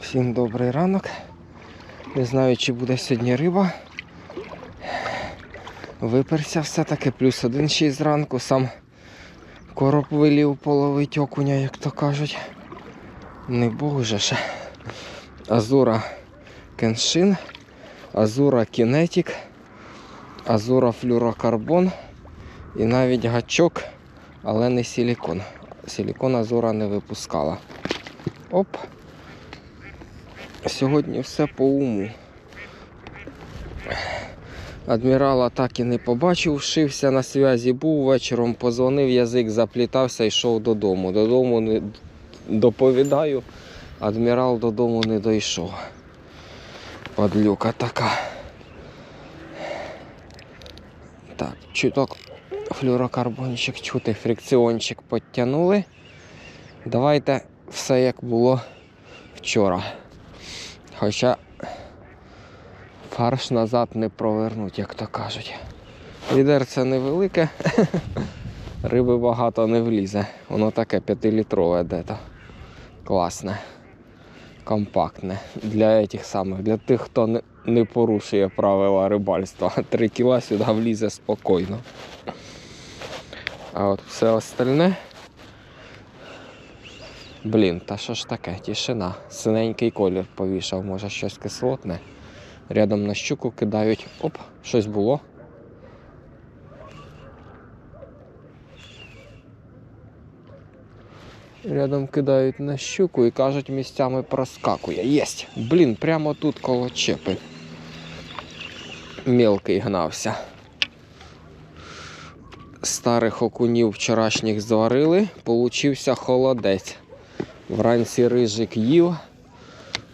Всім добрий ранок. Не знаю, чи буде сьогодні риба. Виперся все-таки, плюс один ще зранку, сам короб вилів половить окуня, як то кажуть. Не бог же ж. Азура кеншин, азура кінетік, азура флюрокарбон і навіть гачок, але не силікон. Силікон азура не випускала. Оп. Сьогодні все по уму. Адмірала так і не побачив, шився на зв'язі, був вечором, позвонив, язик заплітався, йшов додому. Додому не доповідаю, адмірал додому не дійшов. Падлюка така. Так, чуток флюрокарбончик чути, фрикціончик підтягнули. Давайте все як було вчора. Хоча фарш назад не провернуть, як то кажуть. Відерце невелике, риби багато не влізе. Воно таке 5-літрове дето. Класне, компактне. Для этих самих, для тих, хто не, не порушує правила рибальства. 3 кіла сюди влізе спокійно. А от все остальне. Блін, та що ж таке? Тишина. Синенький колір повішав, може щось кислотне. Рядом на щуку кидають. Оп, щось було. Рядом кидають на щуку і кажуть, місцями проскакує. Єсть! Блін, прямо тут коло чепи. Мілкий гнався. Старих окунів вчорашніх зварили, получився холодець. Вранці рижик їв,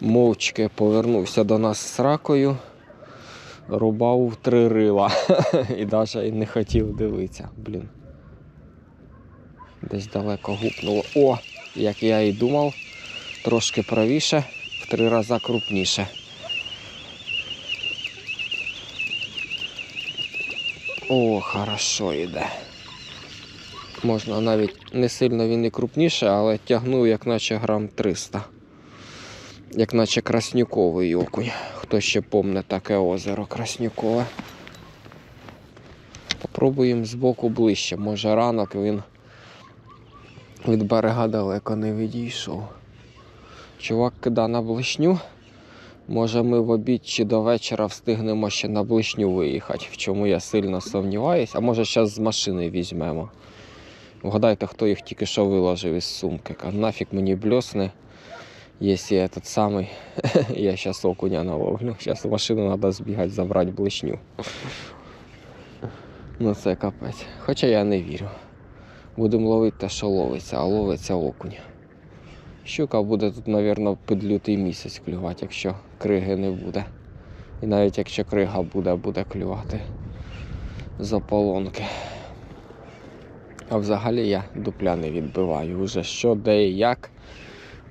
мовчки повернувся до нас з ракою, рубав три рила і навіть не хотів дивитися. Блін. Десь далеко гупнуло. О, як я і думав, трошки правіше, в три рази крупніше. О, хорошо йде. Можна навіть не сильно він і крупніше, але тягнув як наче грам 300. Як наче краснюковий окунь. Хто ще помне таке озеро Краснюкове. Попробуємо збоку ближче. Може ранок він від берега далеко не відійшов. Чувак кида на блишню. Може ми в обід чи до вечора встигнемо ще на блишню виїхати, в чому я сильно сумніваюсь, а може зараз з машини візьмемо. Вгадайте, хто їх тільки що виложив із сумки. Ка, Нафіг мені бльосни, якщо я этот самий, я зараз окуня наловлю. Зараз в машину треба збігати, забрати блишню. Ну це капець. Хоча я не вірю. Будемо ловити те, що ловиться, а ловиться окунь. Щука буде тут, мабуть, під лютий місяць клювати, якщо криги не буде. І навіть якщо крига буде, буде клювати з ополонки. А взагалі я дупля не відбиваю. Уже що, де і як.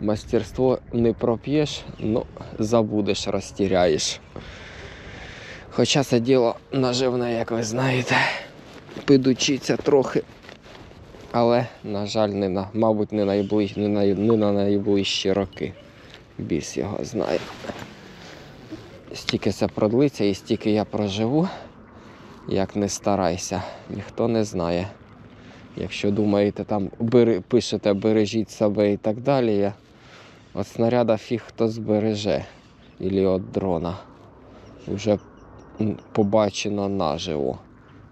Мастерство не проп'єш, ну забудеш, розтіряєш. Хоча це діло наживне, як ви знаєте, підучиться трохи. Але, на жаль, не на, мабуть, не, найближ, не, на, не на найближчі роки. Біс його знає. Стільки це продлиться і стільки я проживу, як не старайся, ніхто не знає. Якщо думаєте, там бери, пишете бережіть себе і так далі, от снаряда фіг хто збереже, Ілі от дрона. Вже побачено наживо.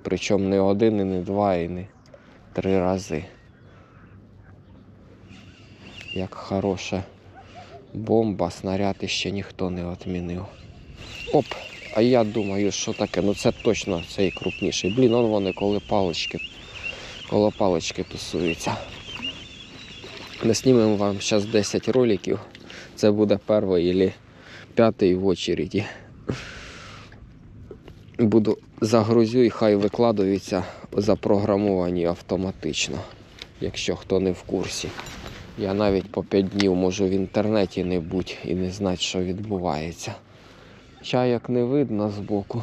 Причому не один, і не два, і не три рази. Як хороша бомба, снаряд іще ніхто не відмінив. Оп! А я думаю, що таке? Ну це точно цей крупніший. Блін, он вони коли палички, коло палички тусуються. Ми знімемо вам зараз 10 роликів. Це буде перший або п'ятий в очереді. Буду загрузю і хай викладаються запрограмовані автоматично, якщо хто не в курсі. Я навіть по 5 днів можу в інтернеті не бути і не знати, що відбувається. Чайок не видно збоку.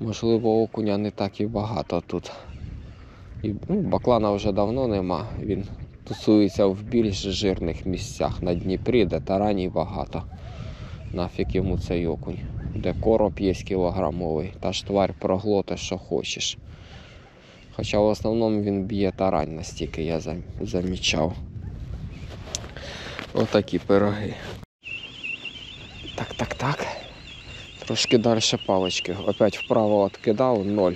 Можливо, окуня не так і багато тут. І, ну, баклана вже давно нема. Він тусуються в більш жирних місцях на Дніпрі, де тараній багато. Нафіг йому цей окунь. Де короб є кілограмовий, та ж тварь проглоте, що хочеш. Хоча в основному він б'є тарань настільки я замічав. Отакі пироги. Так, так, так. Трошки далі палички. Опять вправо откидав, ноль.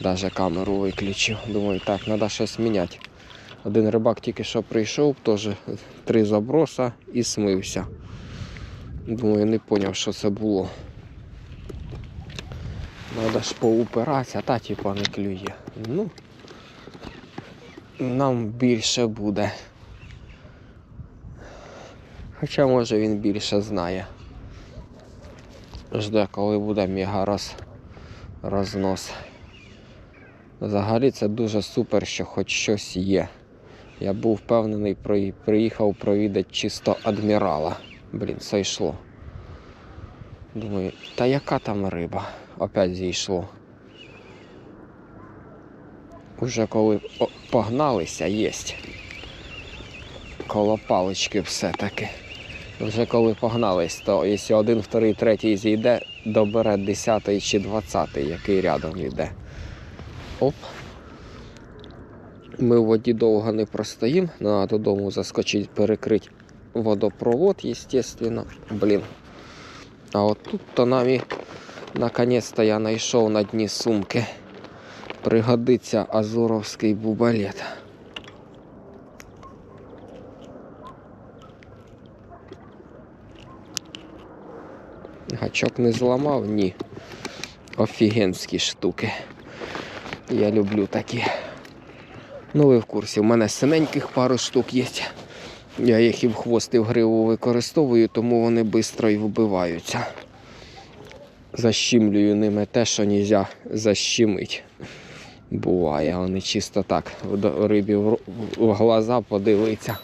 Даже камеру виключив. Думаю, так, треба щось міняти. Один рибак тільки що прийшов, теж три заброса і смився. Думаю, не зрозумів, що це було. Треба ж поупиратися, та типа не клює. Ну, нам більше буде. Хоча може він більше знає. Жде, коли буде мега роз... рознос. Взагалі це дуже супер, що хоч щось є. Я був впевнений, приїхав провідати чисто адмірала. Блін, це йшло. Думаю, та яка там риба? Опять зійшло. Уже коли погналися, єсть. Коло палички все-таки. Вже коли погнались, то якщо один, вторий, третій зійде, добере 10 чи 20, який рядом йде. Оп. Ми в воді довго не простоїмо, треба додому заскочити, перекрити водопровод, естественно. Блін. А от тут то нам і наконець-то я знайшов на дні сумки. Пригодиться азуровський бубалет. Гачок не зламав? Ні. Офігенські штуки. Я люблю такі. Ну, ви в курсі, у мене синеньких пару штук є. Я їх і в хвост, і в гриву використовую, тому вони швидко і вбиваються. Защімлюю ними те, що не можна защемити. Буває, вони чисто так рибі в, глаза подивитися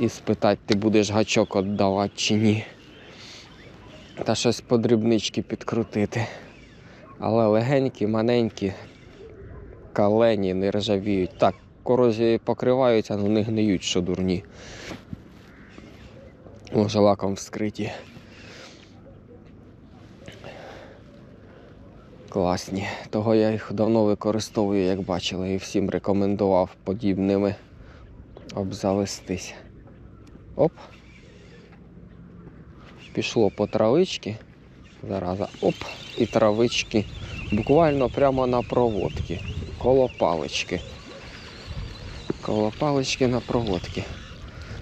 і спитати, ти будеш гачок віддавати чи ні. Та щось по дрібнички підкрутити. Але легенькі, маленькі, калені не ржавіють. Так, корозії покриваються, але не гниють, що дурні. Може лаком вскриті. Класні. Того я їх давно використовую, як бачили, і всім рекомендував подібними обзавестись. Оп. Пішло по травички. Зараза. Оп, і травички. Буквально прямо на проводки. Коло палички. Коло палички на проводки.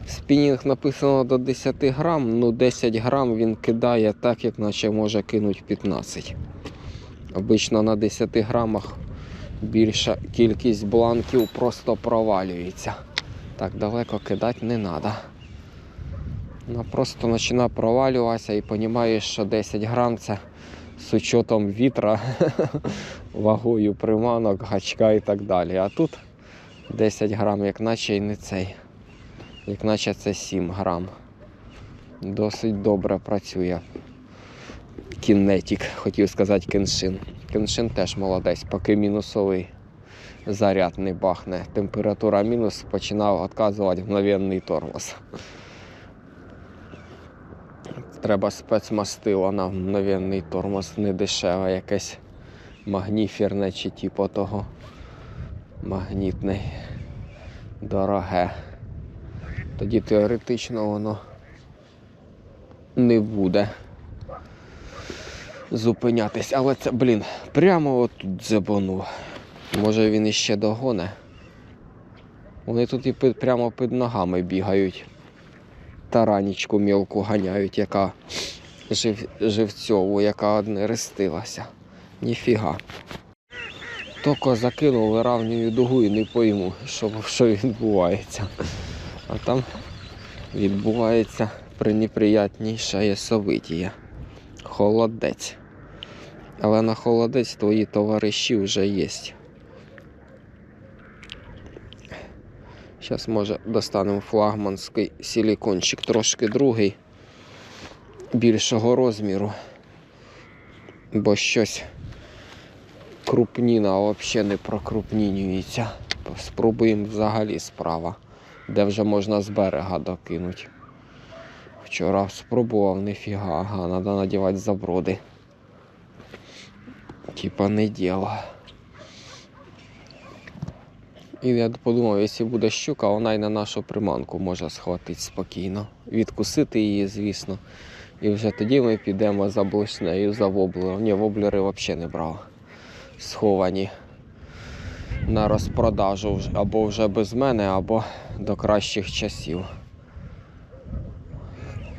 Спінінг написано до 10 грам, ну 10 грам він кидає так, як наче може кинуть 15. Обично на 10 грамах більша кількість бланків просто провалюється. Так далеко кидати не треба. Вона просто починає провалюватися і розумієш, що 10 грам це з учетом вітра, вагою приманок, гачка і так далі. А тут 10 грам, як наче і не цей. Як наче це 7 грам. Досить добре працює. Кінетік, хотів сказати кеншин. Кеншин теж молодець, поки мінусовий заряд не бахне. Температура мінус починав відказувати мгновенний тормоз. Треба спецмастило на мгновенний тормоз, не дешеве, якесь магніфірне чи типу того магнітний. Дороге. Тоді теоретично воно не буде зупинятись. Але це, блін, прямо отут забонув. Може він іще догоне. Вони тут і під, прямо під ногами бігають. Таранічку мілку ганяють, яка жив, живцьову, яка одне рестилася. Ніфіга. Тільки закинув, виравнюю дугу і не пойму, що, що відбувається. А там відбувається пренеприятніша совитія. Холодець. Але на холодець твої товариші вже є. Зараз, може, достанемо флагманський силікончик, трошки другий, більшого розміру. Бо щось крупніна взагалі не прокрупнінюється. Спробуємо взагалі справа. де вже можна з берега докинути. Вчора спробував, ніфіга, ага, треба надівати заброди. Типа не діло. І я подумав, якщо буде щука, вона й на нашу приманку може схватити спокійно. Відкусити її, звісно. І вже тоді ми підемо за блишнею, за воблером. Ні, воблери взагалі не брав. Сховані на розпродажу або вже без мене, або до кращих часів.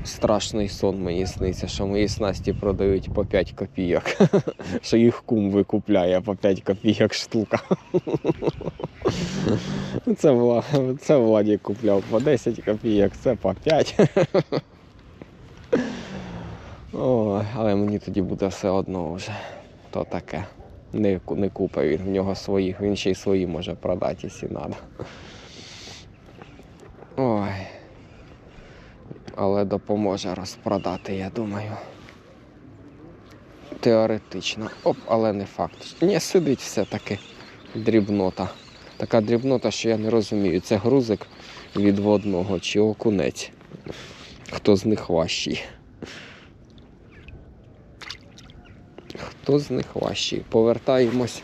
Страшний сон мені сниться, що мої снасті продають по 5 копійок. Що їх кум викупляє по 5 копійок штука. Це, це Владі купляв по 10 копійок, це по 5. Ой, але мені тоді буде все одно вже. То таке. Не, не купить він в нього своїх, він ще й свої може продати, якщо треба. Ой. Але допоможе розпродати, я думаю. Теоретично. Оп, але не факт. Ні, сидить все-таки дрібнота. Така дрібнота, що я не розумію, це грузик від водного чи окунець. Хто з них важчий? Хто з них важчий? Повертаємось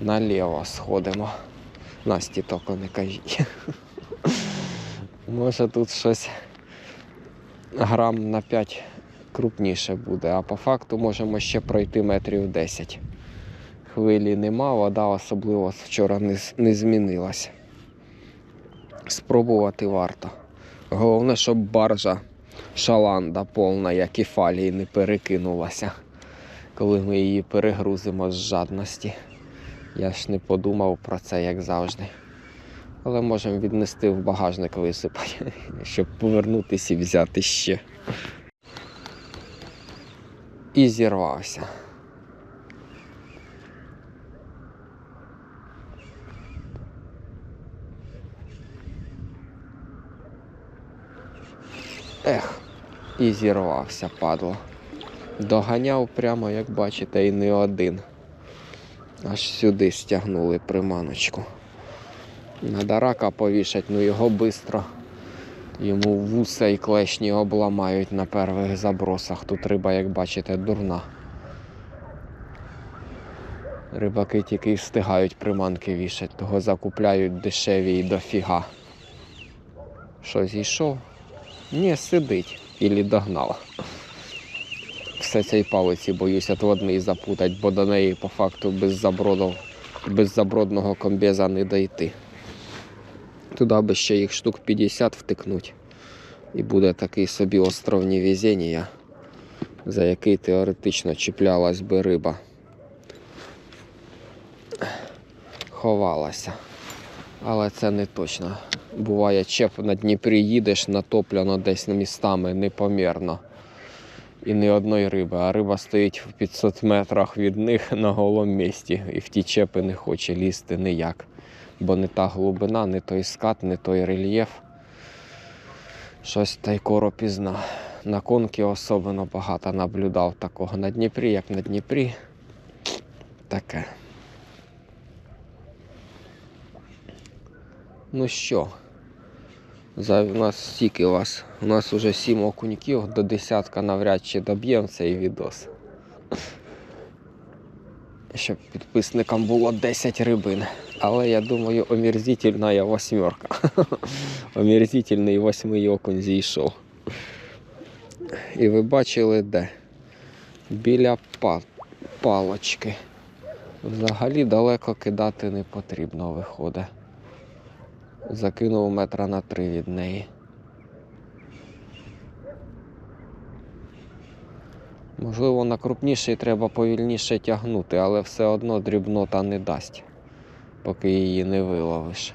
наліво, сходимо. Насті тільки не кажіть. Може тут щось грам на 5 крупніше буде, а по факту можемо ще пройти метрів 10. Хвилі нема, вода особливо вчора не, не змінилась. Спробувати варто. Головне, щоб баржа шаланда повна, як і фалії, не перекинулася, коли ми її перегрузимо з жадності. Я ж не подумав про це, як завжди. Але можемо віднести в багажник висипати, щоб повернутися і взяти ще. І зірвався. Ех, і зірвався, падло. Доганяв прямо, як бачите, і не один. Аж сюди стягнули приманочку. Надо рака повішать, ну його бистро. Йому вуса і клешні обламають на перших забросах. Тут риба, як бачите, дурна. Рибаки тільки встигають приманки вішать, того закупляють дешеві і дофіга. Що зійшов? Ні, сидить. Ілі догнала. Все цій палиці боюсь отводний запутать, бо до неї по факту без забродов, без забродного комбеза не дойти. Туди би ще їх штук 50 втикнуть. І буде такий собі остров невезіння, за який теоретично чіплялась би риба. Ховалася. Але це не точно. Буває, чеп на Дніпрі їдеш, натоплено десь містами непомірно. І ні одної риби, а риба стоїть в 500 метрах від них на голому місці. І в ті чепи не хоче лізти ніяк. Бо не та глибина, не той скат, не той рельєф. Щось та й коропізна. На конки особливо багато наблюдав такого на Дніпрі, як на Дніпрі. Таке. Ну що, за у нас стільки вас? У нас уже 7 окуньків, до десятка навряд чи доб'ємо цей відос. Щоб підписникам було 10 рибин. Але я думаю, омерзительна восьмерка. Омерзительний восьмий окунь зійшов. І ви бачили де? Біля палочки. Взагалі далеко кидати не потрібно, виходить. Закинув метра на три від неї. Можливо, на крупніший треба повільніше тягнути, але все одно дрібнота не дасть, поки її не виловиш.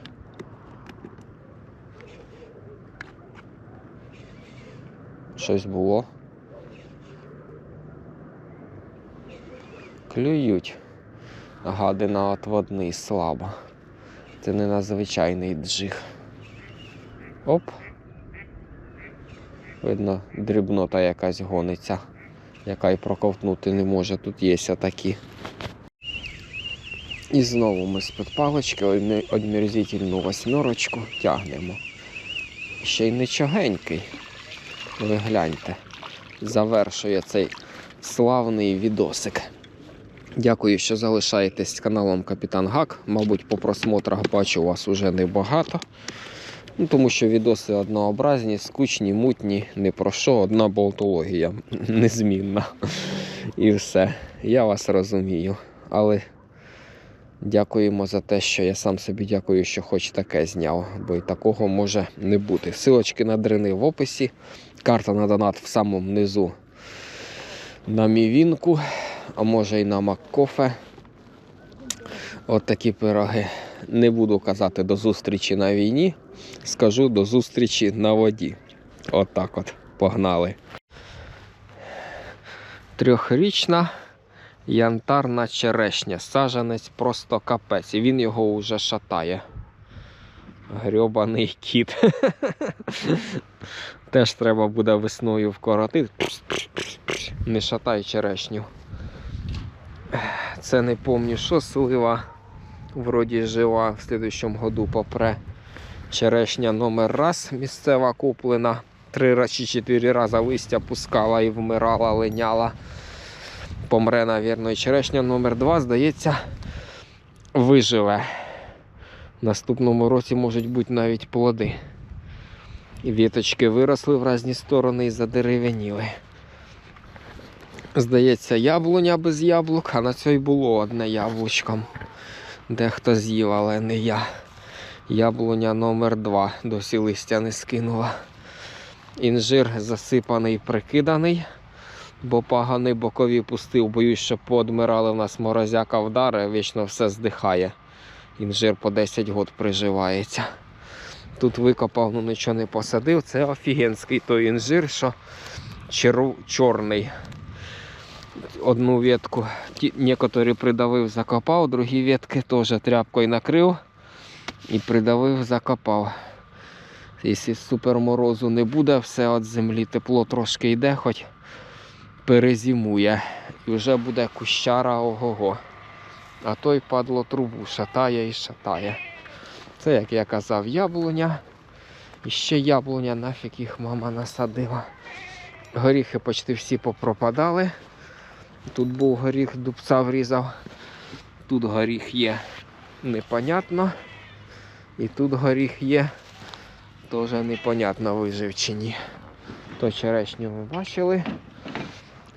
Щось було. Клюють. Гади на отводний слабо. Це не надзвичайний джиг. Оп. Видно, дрібнота якась гониться, яка й проковтнути не може. Тут є такі. І знову ми з-під палички одмі- одмірзительну восьмерочку тягнемо. Ще й нічогенький. Ви гляньте. Завершує цей славний відосик. Дякую, що залишаєтесь каналом Капітан Гак. Мабуть, по просмотрах бачу вас уже небагато. Ну, тому що відоси однообразні, скучні, мутні, не про що, одна болтологія незмінна. І все. Я вас розумію. Але дякуємо за те, що я сам собі дякую, що хоч таке зняв, бо й такого може не бути. Силочки на дрини в описі. Карта на донат в самому низу на мівінку, а може і на Маккофе. От такі пироги. Не буду казати до зустрічі на війні, скажу до зустрічі на воді. От так от, погнали. Трьохрічна янтарна черешня. Сажанець просто капець. І він його вже шатає. Грьобаний кіт. Теж треба буде весною вкоротити. Не шатай черешню. Це не помню, що слива. Вроді жива в слідущому году попре. Черешня номер раз місцева куплена. Три чи чотири рази листя пускала і вмирала, линяла. Помре, навірно, і черешня номер два, здається, виживе. В наступному році можуть бути навіть плоди. Віточки виросли в різні сторони і задерев'яніли. Здається, яблуня без яблук, а на цій було одне яблучком. Дехто з'їв, але не я. Яблуня номер 2 досі листя не скинула. Інжир засипаний, прикиданий, бо поганий бокові пустив. Боюсь, що поодмирали в нас морозяка вдари, вічно все здихає. Інжир по 10 год приживається. Тут викопав, ну нічого не посадив. Це офігенський той інжир, що черв... чорний. Одну ветку некоторі придавив, закопав, другі ветки теж тряпкою накрив і придавив, закопав. Якщо суперморозу не буде, все від землі тепло трошки йде, хоч перезимує. І вже буде кущара ого-го. А той падло трубу шатає і шатає. Це, як я казав, яблуня. І ще яблуня, нафіг їх мама насадила. Горіхи почти всі попропадали. Тут був горіх, дубця врізав. Тут горіх є непонятно. І тут горіх є. Теж непонятно вижив чи ні. То черешню ви бачили.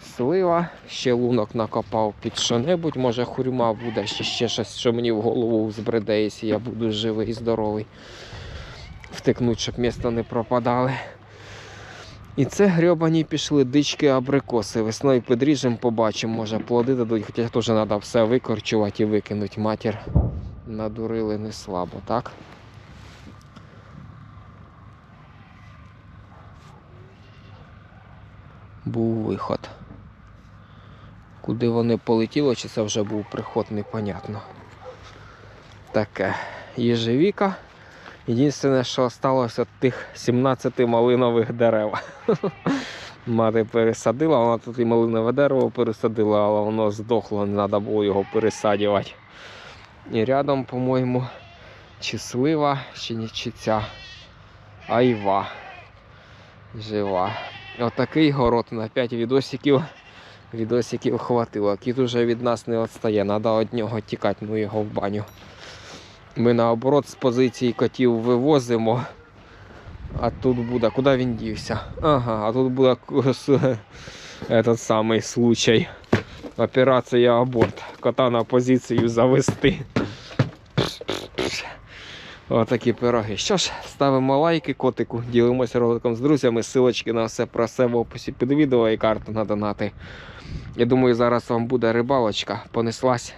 Слива, ще лунок накопав під що-небудь, може хурма буде, ще, ще щось, що мені в голову збреде, якщо я буду живий і здоровий. Втикнуть, щоб місто не пропадали. І це грьобані пішли дички абрикоси. Весною підріжемо, побачимо, може плоди дадуть, хоча теж треба все викорчувати і викинути. Матір надурили не слабо, так? Був виход. Куди вони полетіли, чи це вже був приход, непонятно. Таке. Єжевіка. Єдине, що залишилося від тих 17 малинових дерев. Мати пересадила, вона тут і малинове дерево пересадила, але воно здохло, не треба було його пересадювати. І рядом, по-моєму, чи слива, чи не чи ця айва жива. Отакий город на 5 відосиків. Відосиків хватило. Кіт уже від нас не відстає, треба від нього тікати, ну його в баню. Ми наоборот з позиції котів вивозимо. А тут буде. Куди він дівся? Ага, а тут буде этот самий случай. Операція аборт. Кота на позицію завести. Отакі пироги. Що ж, ставимо лайки котику, ділимося роликом з друзями. Силочки на все про все в описі під відео і карту на донати. Я думаю, зараз вам буде рибалочка. Понеслась.